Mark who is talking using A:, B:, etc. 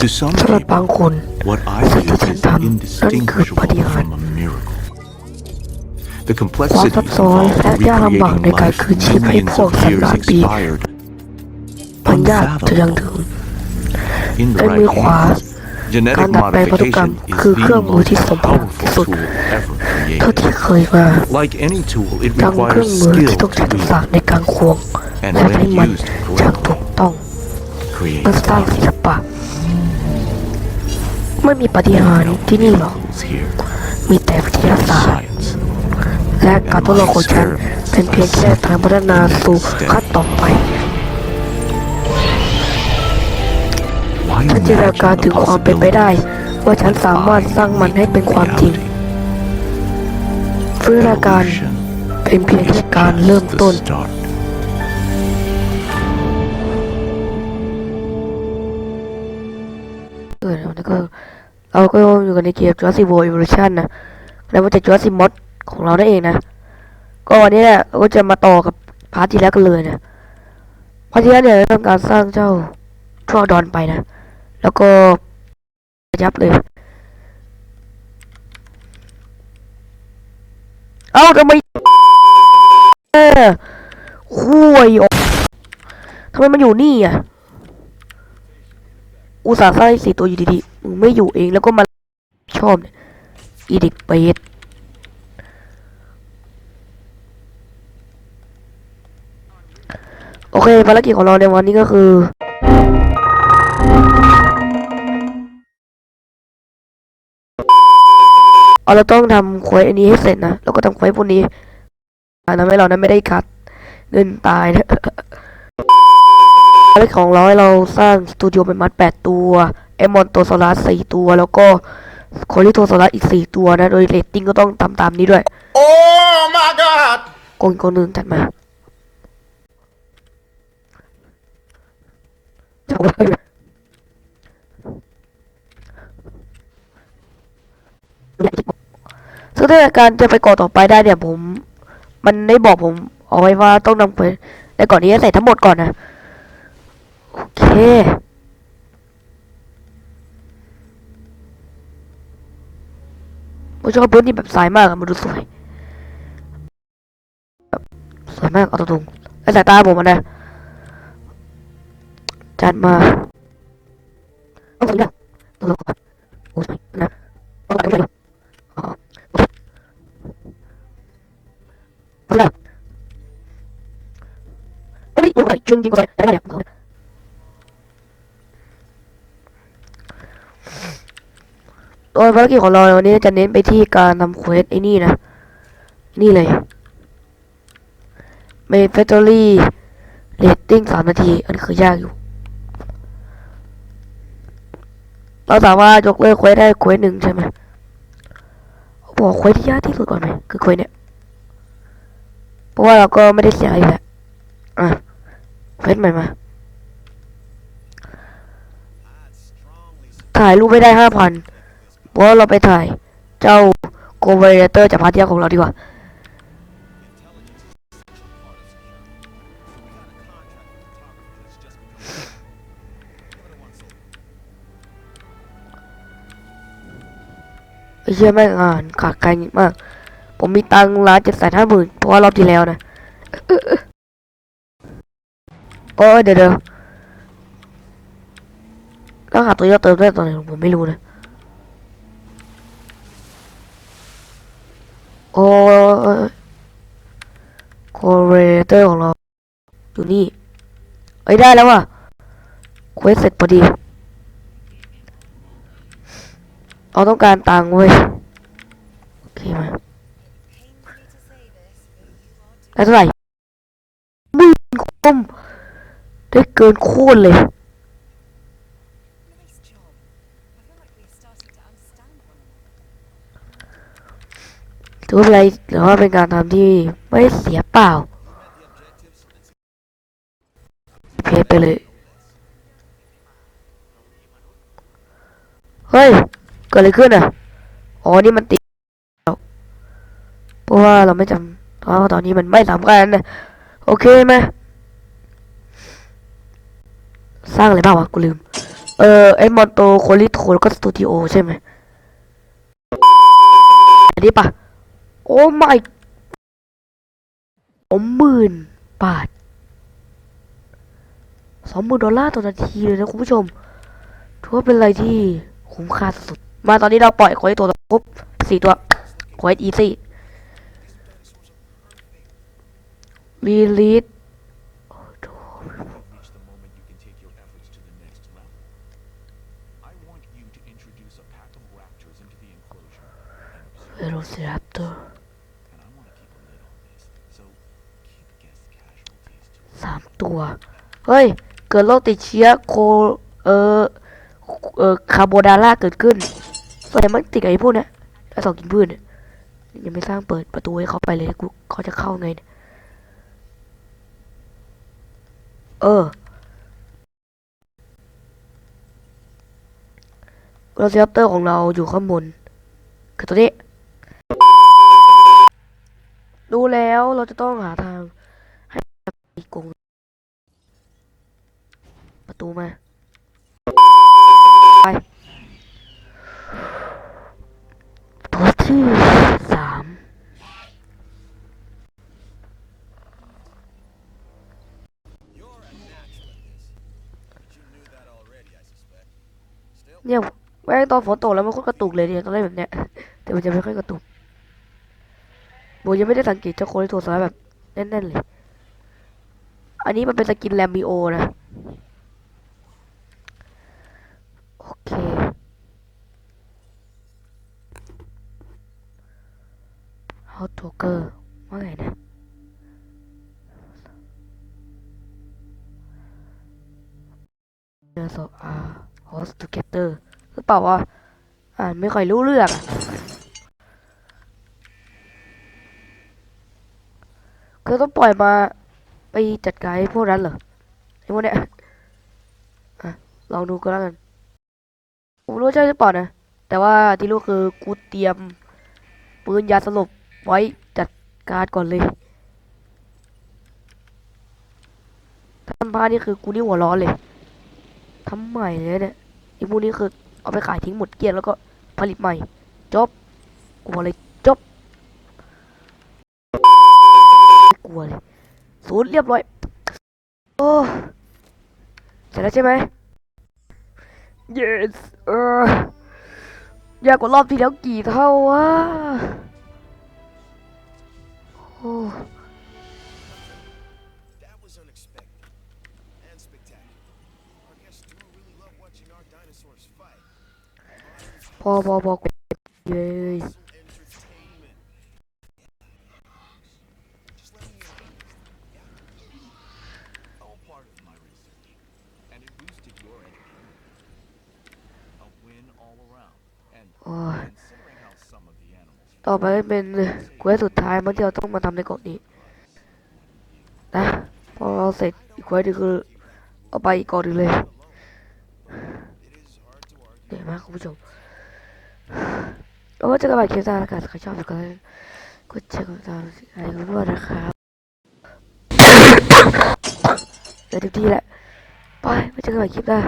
A: To some
B: สำหรับบาง
A: people,
B: คน
A: what I
B: สิ่ง
A: do
B: ที่ฉัน
A: is
B: ทำนั่นคือป
A: indistinguishable
B: ฏิหาร
A: from a miracle. The
B: ความ
A: complexities
B: ซับซ้อนและ
A: involved
B: ยากลำบากใน
A: recreating
B: การ
A: life
B: คืนชีพให้
A: millions
B: พวก
A: of
B: สัตว์
A: years
B: ล้านปี
A: expired
B: มันยากจะยังถึง
A: in the
B: ในมือ
A: right
B: ขวา
A: hands.
B: การ
A: Genetic
B: ดัดแปลงพันธุกรรม
A: modification is
B: คือเครื่อง
A: the
B: มือที่
A: most
B: สมบูรณ์
A: powerful
B: ที่สุด
A: tool ever
B: เท่า
A: created.
B: ที่เคยมา
A: Like any tool, it
B: ดังเครื่อง
A: requires
B: มือ
A: skill
B: ที่ต้องใช้
A: to
B: ทักษะ
A: wield
B: ในการควง
A: and
B: และ
A: when
B: ให้มัน
A: used
B: อย่าง
A: correctly,
B: ถูกต้อง
A: create
B: เพื่อสร้างศิลปะ ไม่มีปฏิหารย์ที่นี่หรอก
A: miracles here.
B: มีแต่วิทยาศาสตร์
A: Science.
B: และการทดลองของฉันเป็นเพียงแค่ทางพัฒนาสู่ขั้นต่อไป
A: Why
B: ฉันจินตนาการ
A: imagine
B: ถึง
A: the
B: ความเป็นไปได้
A: possibility
B: ว่าฉันสามารถสร้างมันให้เป็นความจริง
A: reality?
B: ฟื้นอาการ
A: Evolution
B: เป็นเพียงแค่การ
A: is
B: เริ่ม
A: the
B: ต้น เราก็อยู่กันในเกม Jurassic World Evolution นะแล้วมันจะ Jurassic Mod ของเราได้เองนะ ก็วันนี้เนี่ยเราก็จะมาต่อกับพาร์ทที่แล้วกันเลยนะพาร์ทที่แล้วเนี่ยเราต้องการสร้างเจ้าทรอดอนไปนะ แล้วก็ยับเลย เอ้าทำไมเออคุยออกทำไมมันอยู่นี่อะ อุตส่าห์สร้างสี่ตัวอยู่ดีๆ มึงไม่อยู่เองแล้วก็มาชอบเนี่ยอีด็กเปดโอเคภารกิจของเราในวันนี้ก็คือเราต้องทำควสอันนี้ให้เสร็จนะแล้วก็ทำควสพวกนี้ทำให้เรานั้นไม่ได้คัดเงินตายนะภารกิจของเราให้เราสร้างสตูดิโอเป็นมัดแปดตัว เอมอนตัวโซลาร์สี่ตัว แล้วก็โคลิโทโซลาร์อีกสี่ตัวนะ โดยเรตติ้งก็ต้องตามตามๆนี้ด้วย
C: Oh my god!
B: โกนโกนหนึ่งจัดมาจะเอาไปซึ่งถ้าการจะไปก่อต่อไปได้เนี่ยผม มันได้บอกผมเอาไว้ว่าต้องนำไปแต่ก่อนนี้ให้ใส่ทั้งหมดก่อนนะ โอเค ผม ชอบพื้นที่แบบสายมากมันดูสวยสวยมากเอาตรงๆแล้วสายตาผมมันนะจัดมาเอาสวยนะตลกอะโอ้ยนะเอาไปเลยอ๋อโอเคเอาละเฮ้ยโอ้ยจริงจริงๆสวยได้เนี่ยเอา โดยภารกิจของเราในวันนี้จะเน้นไปที่การทำเควสไอ้นี่นะ นี่เลยเมนแฟคทอรี่เรตติ้งสามนาที อันนี้คือยากอยู่ เราสามารถยกเลิกเควสได้เควสหนึ่งใช่ไหมบอกเควสที่ยากที่สุดก่อนไหมคือเควสเนี่ย เพราะว่าเราก็ไม่ได้เสียอะไรอยู่แล้วอะเควสใหม่มาถ่ายรูปไม่ได้ห้าพัน ว่าเราไปถ่าย เจ้าโกเวเตอร์จากพาร์ทที่ของเราดีกว่าไอ้เชี่ยแม่งอ่านขาดไกลมาก ผมมีตังค์ล้านเจ็ดแสนห้าหมื่นเพราะว่ารอบที่แล้วนะโอ้เดี๋ยวเดี๋ยวต้องหาตัวยอดเติมได้ตอนไหนผมไม่รู้นะ โอ้โคเรเตอร์ของเรา อยู่นี่ เอ้ย ได้แล้วว่ะเควสเสร็จพอดีเราต้องการตังค์เว้ย โอเคมาได้เท่าไหร่หมื่นคมได้เกินโคตรเลย ถือว่าเป็นไรหรือว่าเป็นการทำที่ไม่เสียเปล่าเพจไปเลย เฮ้ย เกิดอะไรขึ้นอะ อ๋อ นี่มันติดเพราะว่าเราไม่จำเพราะว่าตอนนี้มันไม่สำคัญนะ โอเคไหม สร้างอะไรบ้างวะ กูลืม เออไอมอนโตโคลิโทแล้วก็สตูดิโอใช่ไหมอันนี้ปะ โอ้ไม่สองหมื่นบาทสองหมื่นดอลลาร์ต่อนาทีเลยนะคุณผู้ชมถือว่าเป็นอะไรที่คุ้มค่าสุดมาตอนนี้เราปล่อยคอยตัวครบสี่ตัวคอยอีซี่รีลีท ตัว เฮ้ย เกิดโรคติดเชื้อโคเออเออคาร์โบดาร่าเกิดขึ้นส่วนใหญ่มันติดไอ้พวกเนี้ยถ้าสองกินพืชเนี่ยยังไม่สร้างเปิดประตูให้เขาไปเลยกูเขาจะเข้าไงเนี่ยเออโรซิอัปเตอร์ของเราอยู่ข้างบน คือตัวนี้รู้แล้วเราจะต้องหาทางให้กกง ประตูมา ไปตัวที่สามเนี่ยแม่งตอนฝนตกแล้วมันโคตรกระตุกเลยเนี่ยตอนแรกแบบเนี้ยแต่มันจะไม่ค่อยกระตุกโบยังไม่ได้สังเกตเจ้าโคลิโทสแบบแน่นๆเลย อันนี้มันเป็นสกินแลมบิโอนะ อเคฮอตโทเกอร์ว่าไงนะเจอโซอาฮอสตูเกเตอร์หรือเปล่าวะอ่านไม่ค่อยรู้เรื่องอะคือต้องปล่อยมาไปจัดการไอ้พวกนั้นเหรอไอ้พวกเนี้ยอะลองดูก็แล้วกัน ผมรู้ใช่หรือเปล่านะ แต่ว่าที่รู้คือกูเตรียมปืนยาสลบไว้จัดการก่อนเลยถ้าทำพลาดนี่คือกูนี่หัวร้อนเลยทำใหม่เลยเนี่ยไอ้พวกนี้คือเอาไปขายทิ้งหมดเกลี้ยงแล้วก็ผลิตใหม่ จบกลัวเลยจบกลัวเลยศูนย์เรียบร้อย โอ้เสร็จแล้วใช่ไหม yes เออยากกว่ารอบที่แล้วกี่เท่าวะโอ้พอพอพอเลย โอ้ยต่อไปเป็นเควสสุดท้ายมั้งที่เราต้องมาทำในเกาะนี้ นะ พอเราเสร็จอีกเควสนึงคือ เอาไปอีกเกาะนึงเลยเหนื่อยมากคุณผู้ชมแล้วก็เจอกันใหม่คลิปหน้าแล้วกันใครชอบก็กดแชร์กดติดตามอะไรกันด้วยนะครับเดี๋ยวเต็มที่แหละ ไปไว้เจอกันใหม่คลิปหน้า